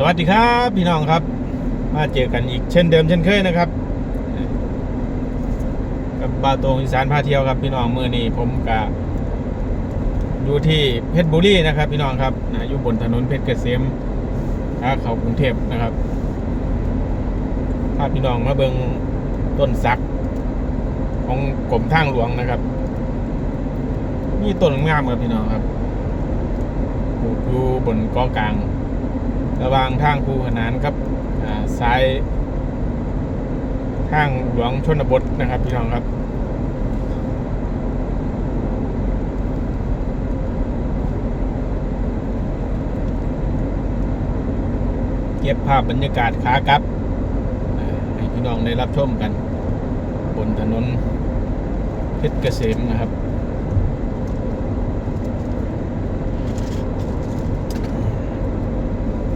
สวัสดีครับพี่น้องครับ มาเจอกันอีกเช่นเดิมเช่นเคยนะครับ กับบาตงอีสานพาเที่ยวครับพี่น้องมือนี้ผมกับอยู่ที่เพชรบุรีนะครับ พี่น้องครับนะอยู่บนถนนเพชรเกษมขาเขากรุงเทพนะครับพาพี่น้องมาเบิงต้นสักของกรมทางหลวงนะครับนี่ต้นงามครับพี่น้องครับปลูกอยู่บนกาะกลาง ระหว่างทางคูขนานครับอ่าซ้ายทางหลวงชนบทนะครับพี่น้องครับเก็บภาพบรรยากาศขากับให้พี่น้องได้รับชมกัน บนถนนเพชรเกษมนะครับ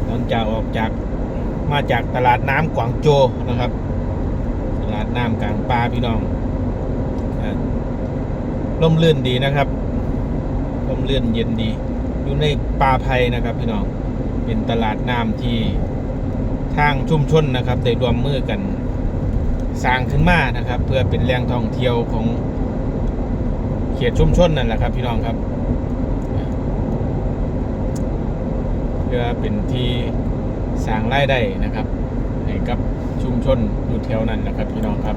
หลัง จากออกจากมาจากตลาดน้ำกวางโจนะครับ ตลาดน้ำกลางป่าพี่น้องร่มรื่นดีนะครับร่มรื่นเย็นดี อยู่ในป่าไผ่นะครับพี่น้องเป็นตลาดน้ำที่ทางชุมชนนะครับได้รวมมือกันสร้างขึ้นมานะครับ เพื่อเป็นแหล่งท่องเที่ยวของเขตชุมชนนั่นแหละครับ พี่น้องครับ พื่อเป็นที่สร้างรายได้นะครับให้กับชุมชนอยู่แถวนั้นนะครับพี่น้องครับ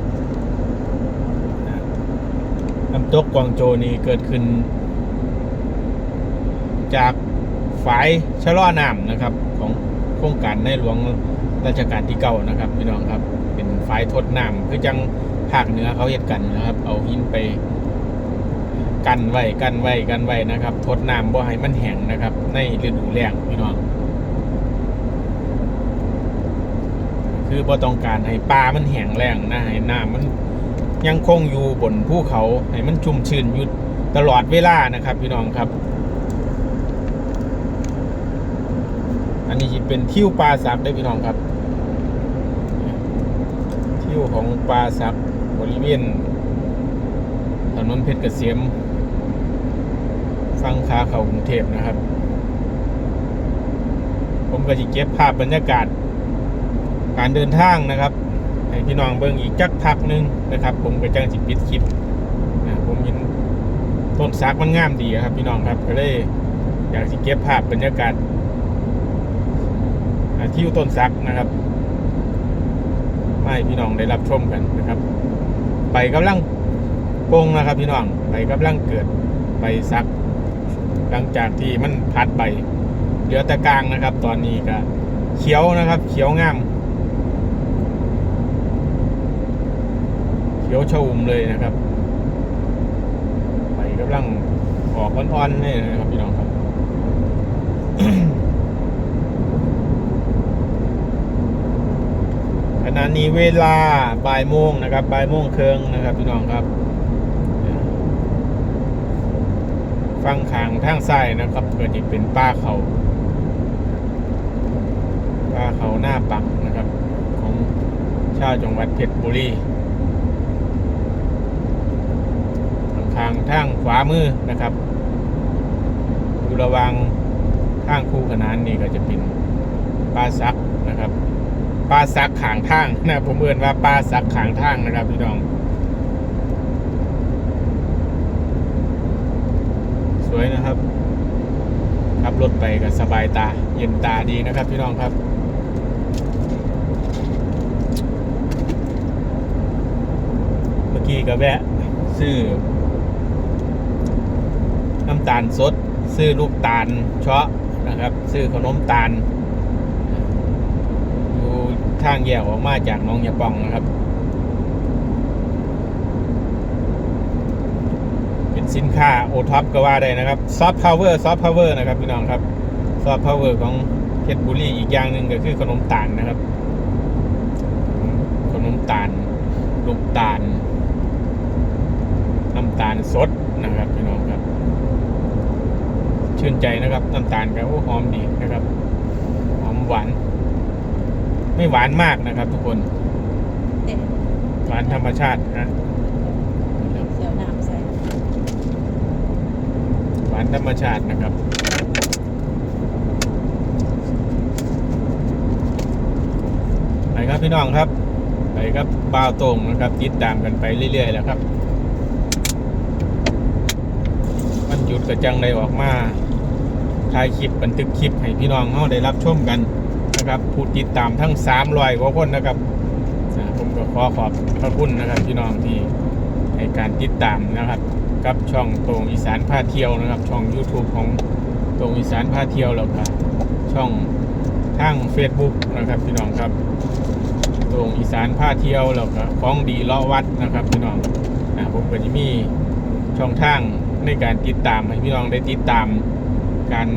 น้ำตกกวางโจนี่เกิดขึ้น จากฝายชะล่อน้ำนะครับ ของโครงการในหลวงรัชกาลที่เก้านะครับ พี่น้องครับ เป็นฝายทดน้ำคือจังภาคเหนือเขาเฮ็ดกันนะครับ เอาหินไป กันไว้กันไว้กันไว้นะครับทดน้ำบ่ให้มันแห้งนะครับ ในฤดูแล้งพี่น้องคือบ่ต้องการให้ปลามันแห้งแล้งนะให้น้ำมันยังคงอยู่บนภูเขาให้มันชุ่มชื้นอยู่ตลอดเวลานะครับ พี่น้องครับ อันนี้เป็นทิวปลาสักได้พี่น้องครับทิวของปลาสักบริเวณถนนเพชรเกษม ฟังขาเขากรุงเทพนะครับ ผมก็จะเก็บภาพบรรยากาศ การเดินทางนะครับให้พี่น้องเบิ่งอีกจักพักหนึงนะครับ ผมก็จังสิปิดคลิปนะผมเห็นต้นสักมันงามดีครับ พี่น้องครับก็เลยอยากสิเก็บภาพบรรยากาศที่อยู่ต้นสักนะครับมาให้พี่น้องได้รับชมกันนะครับ ไปกำลังปงนะครับ พี่น้องไปกำลังเกิดไปสัก หลังจากที่มันพัดไป เหลือแต่กลางนะครับ ตอนนี้ก็เขียวนะครับ เขียวงาม เขียวชอุ่มเลยนะครับไปกำลังออกอ่อนๆนี่นะครับพี่น้องครับขณะนี้เวลาบ่ายโมงนะครับบ่ายโมงเครึ่งนะครับพี่น้องครับ ฟังขางทางซ้ายนะครับกิดจะเป็นป้าเขาป้าเขาหน้าปังนะครับ ของชาวจังหวัดเพชรบุรีทางทางขวามือนะครับอยู่ระวังทางคู่ขนานนี่ก็จะเป็นปลาซักนะครับปลาซักขางทางนะผมเอื่นว่าปลาซักขางทางนะครับพี่น้อง วยนะครับ ขับรถไปก็สบายตา เย็นตาดีนะครับพี่น้องครับเมื่อกี้ก็แวะซื้อน้ำตาลสด ซื้อลูกตาลเชาะนะครับ ซื้อขนมตาลอยู่ทางแยกออกมาจากน้องยาปองนะครับ เป็น สินค้าโอท็อปก็ว่าได้นะครับซอฟต์พาวเวอร์ซอฟต์พาวเวอร์นะครับพี่น้องครับซอฟต์พาวเวอร์ของเพชรบุรีอีกอย่างหนึ่งก็คือขนมตาลนะครับ ขนมตาลลูกตาลน้ำตาลสดนะครับพี่น้องครับ ชื่นใจนะครับน้ำตาลก็โอ้หอมดีนะครับหอมหวานไม่หวานมากนะครับ ทุกคนเด็ดหวานธรรมชาตินะ เจียวน้ำใส่ หวานธรรมชาตินะครับไปครับพี่น้องครับไปครับบ่าวตรงนะครับ ติดตามกันไปเรื่อยๆแล้วครับวันหยุดกระจังไดออกมาถ่ายคลิปบันทึกคลิปให้พี่น้องเขาได้รับชมกันนะครับผู้ติดตามทั้ง300กว่าคนนะครับผมก็ขอขอบพระคุณนะครับพี่น้องที่ให้การติดตามนะครับ กับช่องตรงอีสานพาเที่ยวนะครับ ช่อง YouTube ของตรงอีสานพาเที่ยวแล้วก็ช่องทาง Facebook นะครับพี่น้องครับตรงอีสานพาเที่ยวแล้วก็ของดีเลาะวัดนะครับพี่น้องอ่าผมก็จะมีช่องทางในการติดตามให้พี่น้องได้ติดตามการ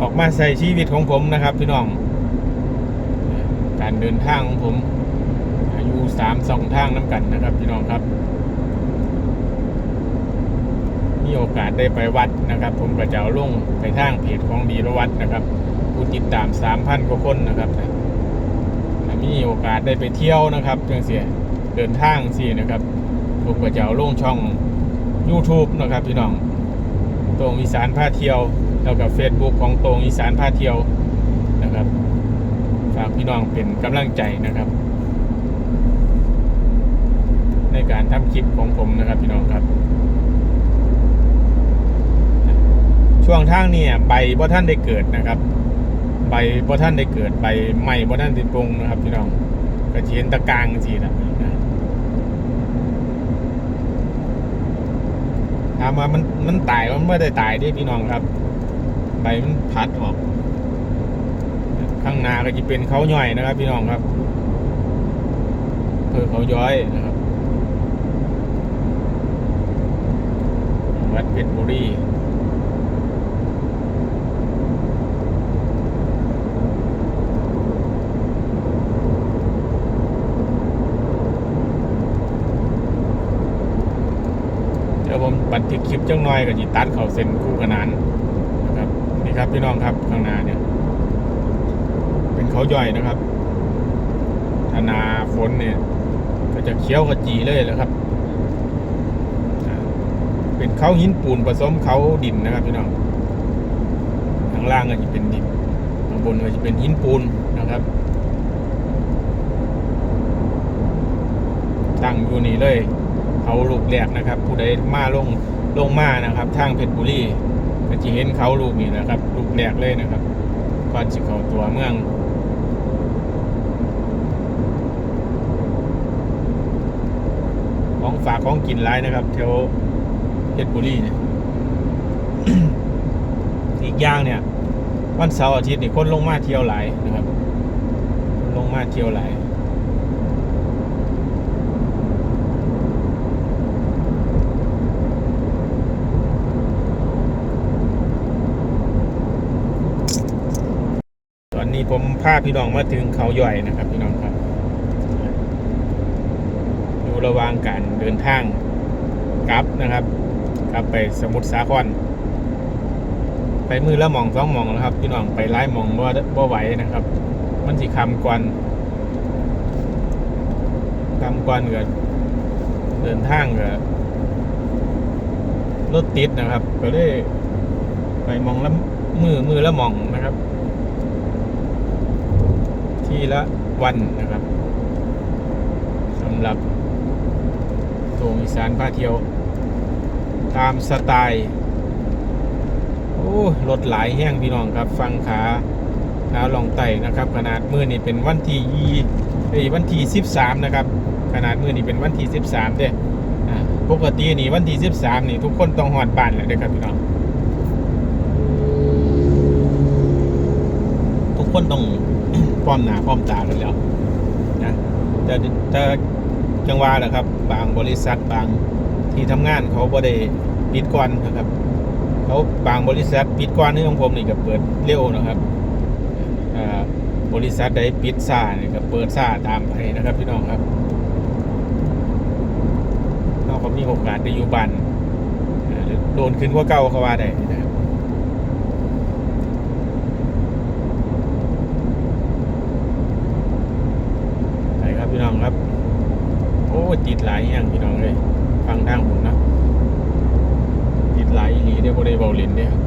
ออกมาใส่ชีวิตของผมนะครับ พี่น้อง การเดินทางของผมอายุสามสองทางน้ำกันนะครับ พี่น้องครับ มีโอกาสได้ไปวัดนะครับ ผมก็จะเอาลงไปทางเพจของดีละวัดนะครับผู้ติดตาม3,000กว่าคนนะครับมีโอกาสได้ไปเที่ยวนะครับจังเสียเดินทางสินะครับผมก็จะเอาลงช่อง YouTube นะครับพี่น้องตรงอีสานพาเที่ยว แล้วก็ Facebook ของตรงอีสานพาเที่ยวนะครับฝากพี่น้องเป็นกำลังใจนะครับ ในการทำคลิปของผมนะครับพี่น้องครับ ช่วงทางนี่ใบบ่ท่านได้เกิดนะครับ ใบบ่ท่านได้เกิดใบใหม่บ่ท่านได้ปรุงนะครับพี่น้องก็จะเห็นตะกางสินะถามว่ามันมันตายมันไม่ได้ตายด้พี่น้องครับ ใบมันพัดออก ข้างหน้าก็จะเป็นเขาย่อยนะครับ พี่น้องครับเพื่อเขาย้อยนะครับวัดเพชรบุรี เดี๋ยวผมบันทึกคลิป จังน้อยกับจีตัดเขาเซ็นคู่ขนานนะครับนี่ครับพี่น้องครับข้างหน้าเนี่ยเป็นเขาย่อยนะครับถ้านาฝนเนี่ย ก็จะเคี้ยวกระจีเลยแหละครับ เป็นเขาหินปูนผสมเขาดินนะครับพี่น้องข้างล่างก็จะเป็นดินข้างบนก็จะเป็นหินปูนนะครับตั้งอยู่นี่เลย เขาลูกแรกนะครับ ผู้ใดมาลง ลงมานะครับทางเพชรบุรีก็จะเห็นเขาลูกนี่นะครับ ลูกแรกเลยนะครับก่อนสิเข้าตัวเมืองของฝากของกินร้ายนะครับแถวเพชรบุรีเนี่ยอีกอย่างเนี่ยวันเสาร์อาทิตย์นี่คนลงมาเที่ยวหลายนะครับ ลงมาเที่ยวหลาย ตอนนี้ผมพาพี่น้องมาถึงเขาย่อยนะครับพี่น้องครับอยู่ระหว่างการเดินทางกลับนะครับกลับไปสมุทรสาครไปมือละหมองสองมองนะครับ พี่น้องไปไล่มองว่าว่าไหวนะครับ มันสิคำกวนคำกวนเกิดเดินทางเกิดรถติดนะครับ ก็เลยไปมองละมือมือละหมองนะครับ ที่ละวันนะครับสำหรับโรงอีสานพาเที่ยว ตามสไตล์โอ้รถหลายแห้งพี่น้องครับ ฟังขาขาลองไต่นะครับ ขนาดมือนี่เป็นวันที่ยี่เอ้วันที่สิบสามนะครับ ขนาดมือนี่เป็นวันที่สิบสามเด้ปกตินี่วันที่สิบสามนี่ทุกคนต้องหอดบ้านแล้วเด้ครับพี่น้องทุกคนต้อง พร้อมหน้าพร้อมตากันแล้วนะแต่แต่จังหวะแหละครับ บางบริษัทบางที่ทำงานเขาบ่ได้ปิดก่อนนะครับเขาบางบริษัทปิดก่อนนี่ของผมนี่ก็เปิดเร็วนะครับบริษัทใดปิดซ่านี่ก็เปิดซ่าตามไปนะครับพี่น้องครับเราก็มีโอกาสได้อยู่บ้านโดนขึ้นกว่าเก่าเขาว่าได้นะครับ ไปครับพี่น้องครับ โอ้ย ติดหลายอย่างพี่น้องเลยฟังทางผมนะติดหลายอีหลีได้บ่ได้เบาเล่นเด้ครับ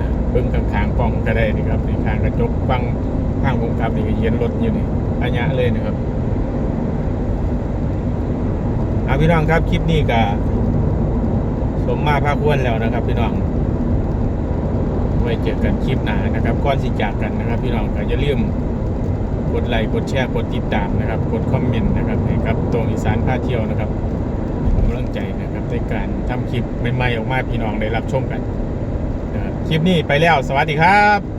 นะเบิ่งข้างๆกล้องก็ได้นี่ครับในข้างกระจกฟังข้างผมครับนี่เย็นรถอยู่นี่อัญญะเลยนะครับเอาพี่น้องครับคลิปนี้ก็สมมาภาควนแล้วนะครับ พี่น้องไว้เจอกันคลิปหน้านะครับก่อนสิจากกันนะครับ พี่น้องก็อย่าลืม กดไลค์กดแชร์กดติดตามนะครับ กดคอมเมนต์นะครับให้กับตรงอีสานพาเที่ยวนะครับผมกำลังใจนะครับในการทำคลิปใหม่ๆออกมาพี่น้องได้รับชมกันนะครับคลิปนี้ไปแล้วสวัสดีครับ